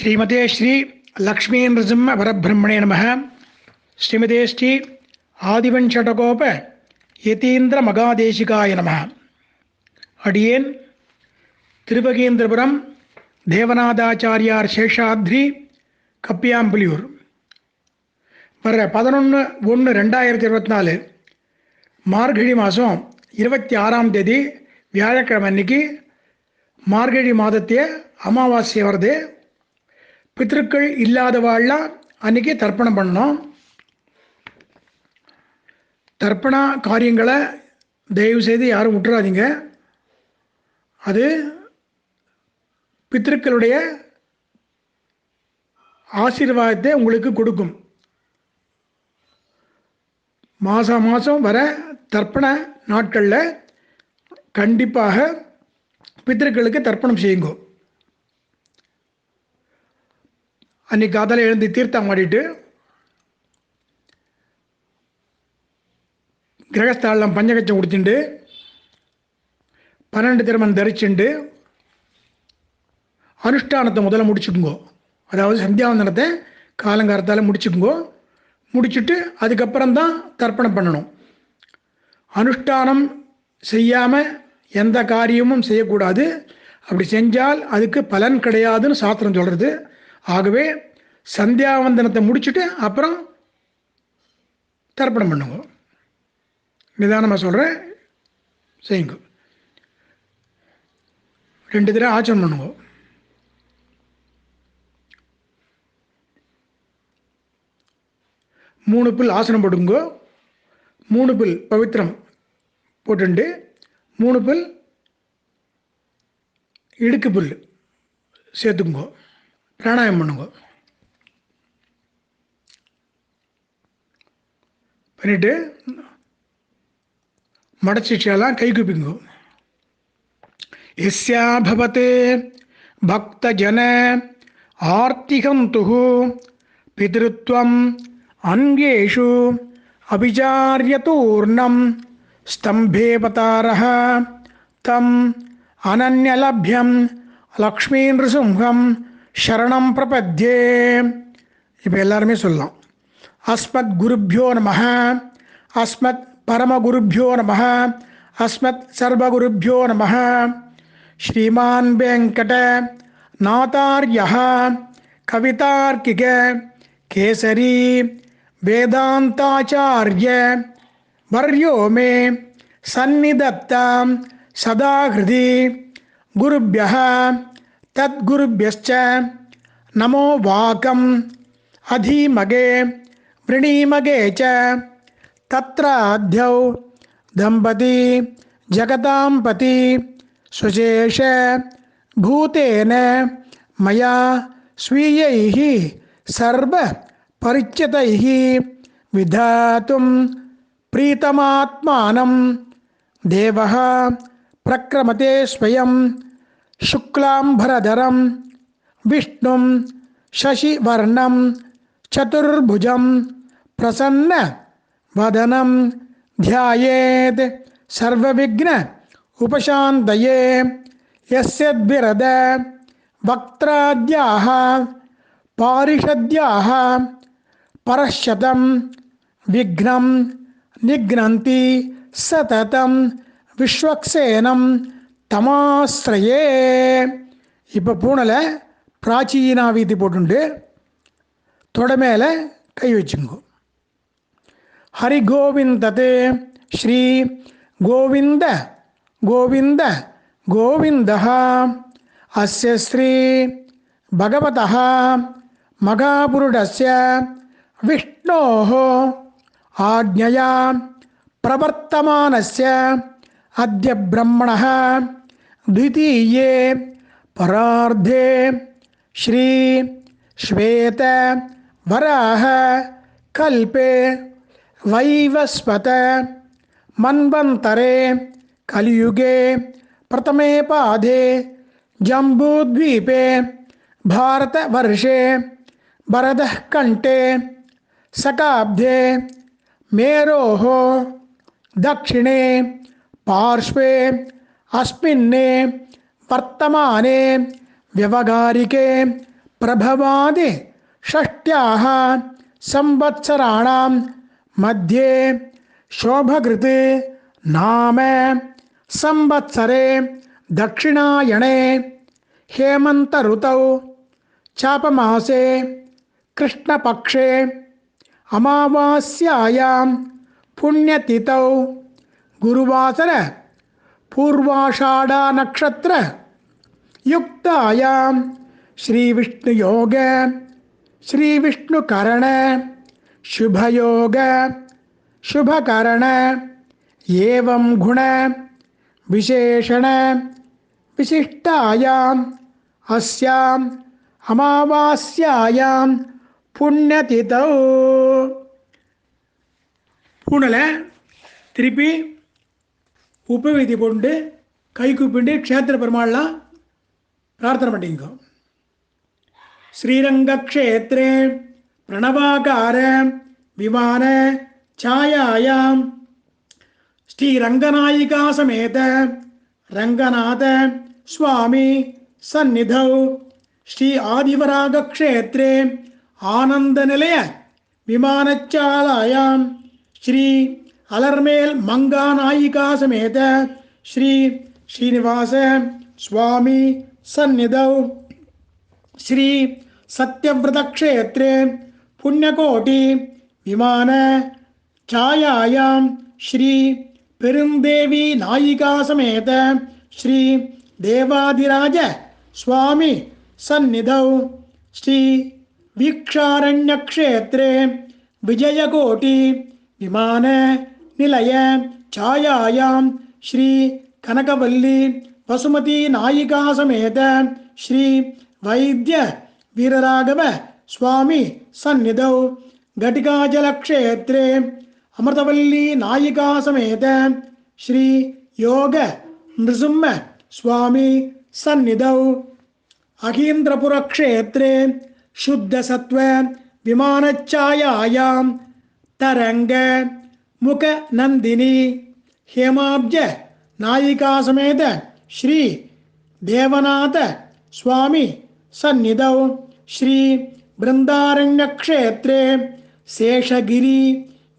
ஸ்ரீமதே ஸ்ரீ லக்ஷ்மீ நிருசிம்ம பரபிரம்மணே நம ஸ்ரீமதே ஸ்ரீ ஆதிவஞ்சடகோப யதீந்திர மகாதேசிகாய நம அடியேன் திருபகேந்திரபுரம் தேவநாதாச்சாரியார் சேஷாத்ரி கப்பியாம்புலியூர். வர பதினொன்று ஒன்று ரெண்டாயிரத்தி இருபத்தி நாலு மார்கழி மாதம் இருபத்தி ஆறாம் தேதி வியாழக்கிழமை அன்னைக்கு மார்கழி மாதத்திய அமாவாசை வருது. பித்திருக்கள் இல்லாதவாள்லாம் அன்னைக்கு தர்ப்பணம் பண்ணணும். தர்ப்பண காரியங்களை தயவு செய்து யாரும் விட்டுறாதீங்க அது பித்திருக்களுடைய ஆசீர்வாதத்தை உங்களுக்கு கொடுக்கும். மாதம் மாதம் வர தர்ப்பண நாட்களில் கண்டிப்பாக பித்திருக்களுக்கு தர்ப்பணம் செய்யுங்க. அன்னைக்கு காதால எழுந்து தீர்த்தம் ஆடிட்டு கிரகஸ்தாலம் பஞ்சகச்சம் குடிச்சுண்டு பன்னெண்டு திருமணம் தரிச்சுண்டு அனுஷ்டானத்தை முதல்ல முடிச்சுக்குங்கோ. அதாவது சந்தியாவந்தனத்தை காலங்காலத்தால் முடிச்சுக்குங்கோ. முடிச்சுட்டு அதுக்கப்புறம் தான் தர்ப்பணம் பண்ணணும். அனுஷ்டானம் செய்யாமல் எந்த காரியமும் செய்யக்கூடாது. அப்படி செஞ்சால் அதுக்கு பலன் கிடையாதுன்னு சாஸ்திரம் சொல்கிறது ஆகவே சந்தியாவந்தனத்தை முடிச்சுட்டு அப்புறம் தர்ப்பணம் பண்ணுங்க. நிதானமாக சொல்கிறேன் செய்யுங்க. ரெண்டு தடவை ஆச்சரணம் பண்ணுங்க. மூணு புல் ஆசனம் போட்டுங்க மூணு புல் பவித்திரம் போட்டுண்டு மூணு புல் இடுக்கு புல் சேர்த்துக்குங்கோ. பிராணாயம் பண்ணுங்க. பண்ணிட்டு மடச்சிச்செல்லாம் கை குப்பிங்கோ எஸ்யா பவத்தே பக்தஜன ஆர்த்திகந்து பிதிருத்வம் அங்கேஷு அபிச்சாரியதூர்ணம் ஸ்தம்பேபதாரः தம் அனன்யலபியம் லக்ஷ்மீ நிருசிம்ஹம் சரணம் பிரபத்யே இப்போ எல்லாருமே சொல்லலாம் अस्मद्गुरुभ्यो नमः। अस्मत् परमगुरुभ्यो नमः। अस्मत् सर्वगुरुभ्यो नमः। श्रीमान् वेङ्कट नातार्यः, कवितार्किक, केसरी, वेदान्ताचार्य, वर्यो मे सन्निधत्तां सदा हृदि गुरुभ्यः, तद्गुरुभ्यश्च, नमो वाकम्, अधीमगे प्रणीमगे च। तत्राध्यौ दम्पती सुशेष भूतेन मया स्वीयैः सर्वपरिचितैः विधातुं प्रीतमात्मानं। देवः प्रक्रमते स्वयं शुक्लाम्भरधरं, विष्णुं शशिवर्णं चतुर्भुजं பிரசன்ன வதனம் தியாயேத் சர்வவிக்ன உபசாந்தயே எஸ்யத்விரத வக்திராத்யாக பாரிஷத்யாக பரஷதம் விக்னம் நிக்னந்தி சததம் விஸ்வக்சேனம் தமாஸ்ரயே. இப்போ பூனலை பிராச்சீனா வீதி போட்டுண்டு. தொட கை வச்சுங்கோ. హరిగోవిందతే శ్రీ గోవింద గోవింద గోవింద. అస్య శ్రీ భగవత. మగాపురుడస్య విష్ణో. ఆజ్ఞయా ప్రవర్తమానస్య అద్య బ్రహ్మణ. ద్వితీయే పరార్ధే శ్రీ శ్వేత వరాహ కల్పే वैवस्वत मन्वन्तरे कलियुगे प्रथमे पादे जम्बूद्वीपे भारतवर्षे भरतः कण्ठे शकाब्दे मेरोः दक्षिणे पार्श्वे अस्मिन् वर्तमाने व्यवहारिके प्रभवादि षष्ट्याः संवत्सराणां मध्ये शोभकृत् नाम संवत्सरे दक्षिणायणे हेमन्तऋतौ चापमासे कृष्णपक्षे अमावास्यायां पुण्यतिथौ गुरुवासर पूर्वाषाढानक्षत्र युक्तायां श्री श्रीविष्णुयोग श्रीविष्णुकरण शुभयोग शुभकरण एवं गुण विशेषण विशिष्टायाम् अस्याम् அமாவாஸ்யாயாம் புண்ணியதிதௌ பூனலை திருப்பி உப்பு விதி போட்டு கை கூப்பிண்டு க்ஷேத்திர பெருமாள்லாம் பிரார்த்தனை பண்ணிங்க ஸ்ரீரங்கக்ஷேத்ரே பிரணவாகார விமான சாயாயாம். ஸ்ரீரங்கநாயிகா சமேத ரங்கநாத சுவாமி சந்நிதௌ. ஸ்ரீ ஆதிவராகக்ஷேத்ரே ஆனந்தநிலைய விமானச்சாலாயாம். ஸ்ரீ அலர்மேல் மங்கா நாயிகா சமேத ஸ்ரீ ஸ்ரீனிவாச சுவாமி சந்நிதௌ. ஸ்ரீ சத்யவிரதக்ஷேத்ரே पुण्यकोटि विमान छायायां श्री पेरुन्देवी नायिका समेत श्री देवाधिराज स्वामी सन्निधौ श्री वीक्षारण्यक्षेत्रे विजयकोटि विमान निलय छायायां श्री कनकवल्ली वसुमती नायिका समेत श्री वैद्य वीरराघव स्वामी सन्निधौ घटिकाजलक्षेत्रे अमृतवल्ली नायिका समेत श्री योग नृसिंह स्वामी सन्निधौ अहीन्द्रपुरक्षेत्रे शुद्धसत्त्व विमानच्छायायां तरङ्ग मुखनन्दिनी हेमाब्ज नायिका समेत श्री देवनाथ स्वामी सन्निधौ श्री बृन्दारण्यक्षेत्रे शेषगिरि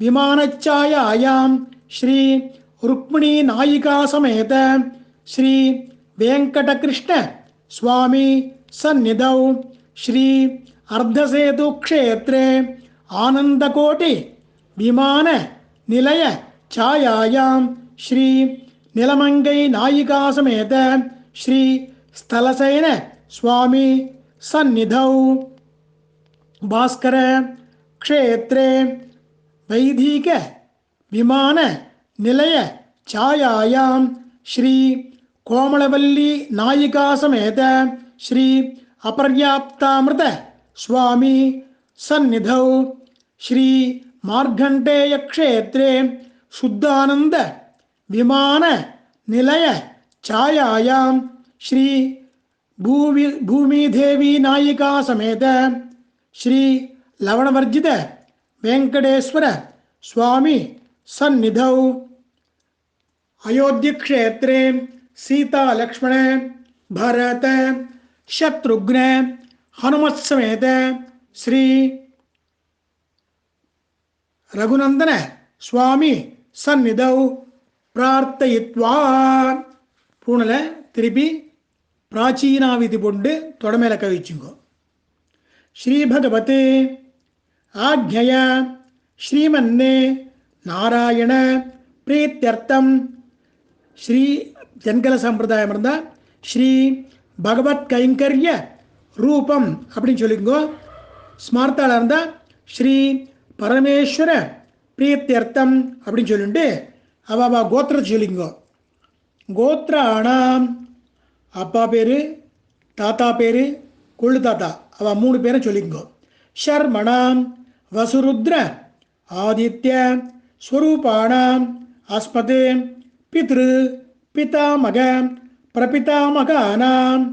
विमानच्छायायां श्री रुक्मिणी नायिका समेत श्री वेङ्कटकृष्ण स्वामी सन्निधौ श्री अर्धसेतुक्षेत्रे आनन्दकोटि विमान निलय छायायां श्री निलमङ्गै नायिका समेत श्री स्थलसेन स्वामी सन्निधौ भास्कर क्षेत्रे वैदिक विमान निलय छायायां श्री कोमलवल्ली नायिका समेत श्री अपर्याप्तामृत स्वामी सन्निधौ। श्री मार्घण्टेय क्षेत्रे शुद्धानंद विमान निलय छायायां। श्री भूवि भूमिदेवी नायिका समेत ಶ್ರೀ ಲವಣವರ್ಜಿತ ವೆಂಕಟೇಶ್ವರ ಸ್ವಾಮಿ ಸನ್ನಿಧೌ ಅಯೋಧ್ಯ ಕ್ಷೇತ್ರೇ ಸೀತಾ ಲಕ್ಷ್ಮಣ ಭರತ ಶತ್ರುಘ್ನ ಹನುಮತ್ ಸಮೇತ ಶ್ರೀ ರಘುನಂದನ స్వామి సన్నిధౌ ప్రార్థయిత్వా పూణల తిరిపి ప్రాచీనావిధి పొండు తొడమేల కవిచ్చుంగో ஸ்ரீபகவத். ஆக்ஞய ஸ்ரீமன்னே நாராயண பிரீத்தியர்த்தம். ஸ்ரீ ஜன்கல சம்பிரதாயம் இருந்தால் ஸ்ரீ பகவத் கைங்கரிய ரூபம் அப்படின்னு சொல்லிக்கோ ஸ்மார்த்தால இருந்தால் ஸ்ரீ பரமேஸ்வர பிரீத்தியர்த்தம் அப்படின்னு சொல்லிட்டு அவ அவ கோத்திரத்தை சொல்லிக்கோ கோத்ராணாம் அப்பா பேர் தாத்தா பேர் கொள்ளு தாத்தா. அவள் மூணு பேரை சொல்லிக்கோ. ஷர்மணாம் வசுருத்ர ஆதித்ய ஸ்வரூபாணாம் அஸ்மதே பித்ரு பிதாமக பிரபிதாமகானாம்.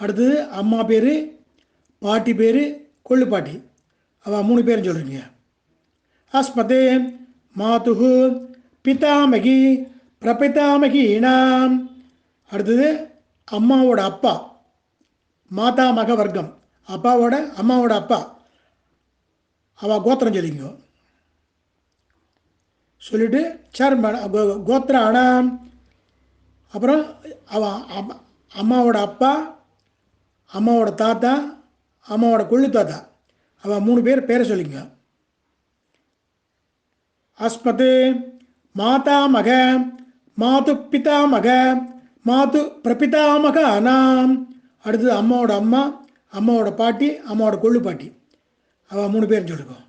அடுத்தது அம்மா பேர் பாட்டி பேர் கொள்ளு பாட்டி. அவ மூணு பேரும் சொல்கிறீங்க அஸ்மதே மாதுகு பிதாமகி பிரபிதாமகீனாம். அடுத்தது அம்மாவோட அப்பா மாதாமக வர்க்கம் அப்பாவோட அம்மாவோட அப்பா. அவள் கோத்திரம் சொல்லிங்க சொல்லிட்டு சேர்மேன் கோத்திர அணாம் அப்புறம் அவன் அம்மா- அம்மாவோட அப்பா அம்மாவோட தாத்தா அம்மாவோட கொள்ளு தாத்தா. அவன் மூணு பேர் பேரை சொல்லிங்க அஸ்மத் மாதாமக மாது பிதாமக மாது பிரபிதாமக அனாம் அடுத்தது அம்மாவோட அம்மா அம்மாவோட பாட்டி அம்மாவோட கொள்ளு பாட்டி அவள் மூணு பேரும் சொல்லிக்கோ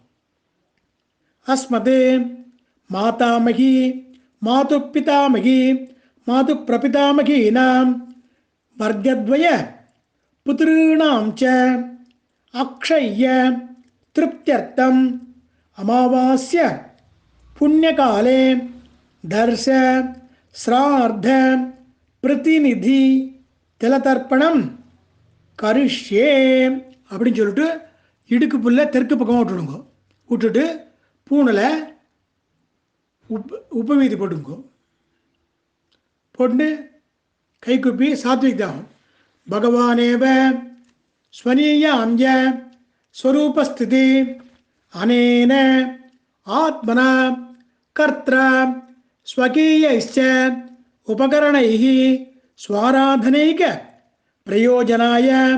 அஸ்மத் மாதாமகி மாது பிதாமகி மாது பிரபிதாமகீனாம் வர்க்கத்வய புத்திॄணாம் ச அக்ஷய்ய திருப்தியர்த்தம் அமாவாஸ்ய புண்ணியகாலே தர்ச ஸ்ரார்த்த பிரதிநிதி திலதர்ப்பணம் கரிஷ்யே அப்படின்னு சொல்லிட்டு இடுக்கு புல்ல தெற்கு பக்கமாக விட்டுடுங்க. விட்டுட்டு பூனலை உப்பு உப்பு மீதி போட்டுங்க. போட்டு கைக்குப்பி சாத்விக் தாகம் பகவானேவ ஸ்வனீயாம் ய ஸ்வரூபஸ்திதி அனேன ஆத்மனா கர்த்திர ஸ்வகீய உபகரணைः ஸ்வாராதனைக प्रयोजनाय।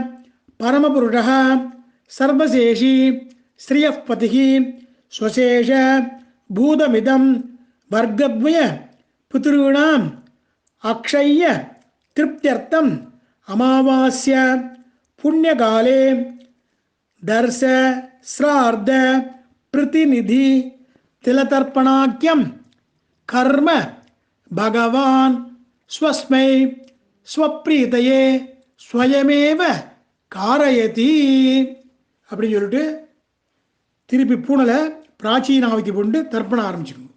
परमपुरुषः, सर्वशेषी श्रियः पतिः स्वशेष, भूतमिदं, वर्गद्वय, पितॄणाम्, अक्षय्य, तृप्त्यर्थम्, अमावास्य, पुण्यकाले, दर्श, श्रार्ध, प्रतिनिधि तिलतर्पणाख्यं कर्म, भगवान्, स्वस्मै, स्वप्रीतये। ஸ்வயமேவ காரயதி அப்படின்னு சொல்லிட்டு திருப்பி பூனலை பிராச்சீனாவதி கொண்டு தர்ப்பணம் ஆரம்பிச்சுக்கணும்.